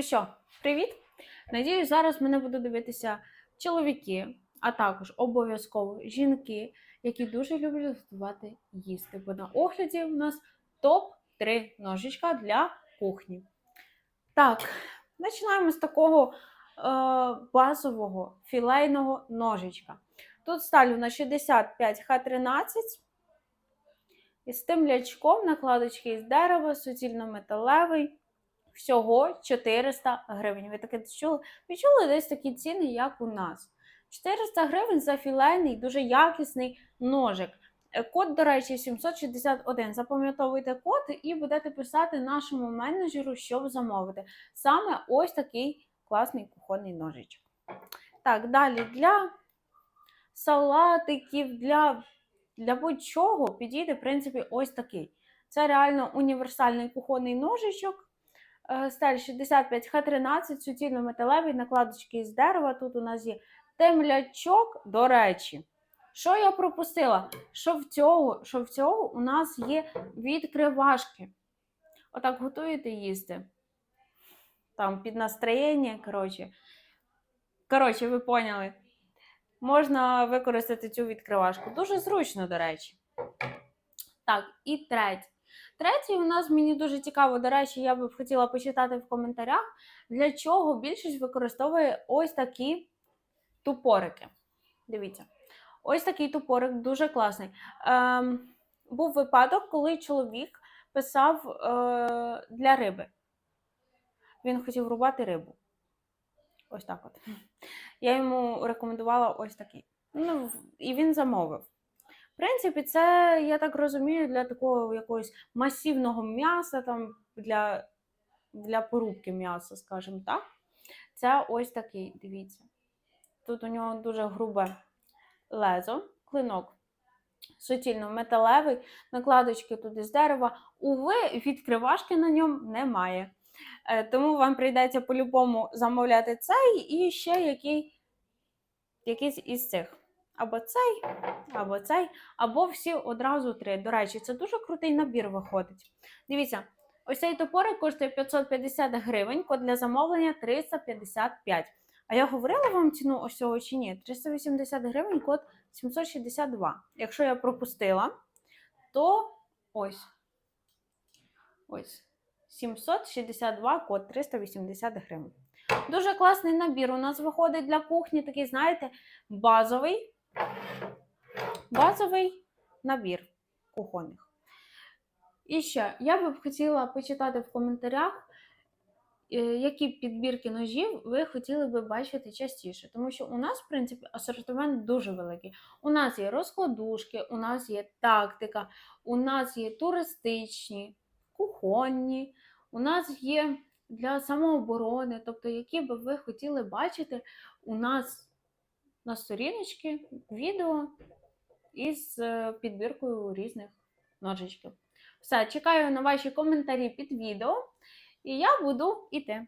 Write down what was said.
Ну що, привіт! Надіюсь, зараз мене будуть дивитися чоловіки, а також обов'язково жінки, які дуже люблять готувати їсти. Бо на огляді у нас топ-3 ножичка для кухні. Так, починаємо з такого е, базового філейного ножичка. Тут ставлю на 65 Х13 із тим лячком накладочки із дерева, суцільно-металевий. Всього 400 гривень. Ви таке чули? Відчули десь такі ціни, як у нас. 400 гривень за філейний, дуже якісний ножик. Е, Код, до речі, 761. Запам'ятовуйте код і будете писати нашому менеджеру, щоб замовити. Саме ось такий класний кухонний ножичок. Так, далі для салатиків, для, для будь-чого підійде, в принципі, ось такий. Це реально універсальний кухонний ножичок. Сталь 65 Х13, суцільно металевий, накладочки із дерева. Тут у нас є темлячок, до речі. Що я пропустила? Що в цього, що в цього у нас є відкривашки. Отак готуєте їсти. Там під настроєння, коротше. Коротше, ви поняли. Можна використати цю відкривашку. Дуже зручно, до речі. Так, і третє. Третє, у нас мені дуже цікаво, до речі, я би хотіла почитати в коментарях, для чого більшість використовує ось такі тупорики. Дивіться, ось такий тупорик дуже класний. Ем, був випадок, коли чоловік писав е, для риби. Він хотів рубати рибу. Ось так от. Я йому рекомендувала ось такий. Ну, і він замовив. Принципі, це, я так розумію, для такого якогось масивного м'яса, там, для, для порубки м'яса, скажімо так. Це ось такий, дивіться. Тут у нього дуже грубе лезо, клинок суцільно металевий, накладочки тут із дерева. Уви, відкривашки на ньому немає. Е, Тому вам прийдеться по-любому замовляти цей і ще який, якийсь із цих. Або цей, або цей, або всі одразу три. До речі, це дуже крутий набір виходить. Дивіться, ось цей топорик коштує 550 гривень, код для замовлення 355. А я говорила вам ціну ось цього чи ні? 380 гривень, код 762. Якщо я пропустила, то ось. Ось. 762 код 380 гривень. Дуже класний набір. У нас виходить для кухні такий, знаєте, базовий, базовий набір кухонних. І ще я би хотіла почитати в коментарях, е, які підбірки ножів ви хотіли би бачити частіше. Тому що у нас, в принципі, асортимент дуже великий. У нас є розкладушки, у нас є тактика, у нас є туристичні, кухонні, у нас є для самооборони, тобто, які би ви хотіли бачити у нас на сторіночки відео із е, підбіркою різних ножичків. Все, чекаю на ваші коментарі під відео, і я буду іти.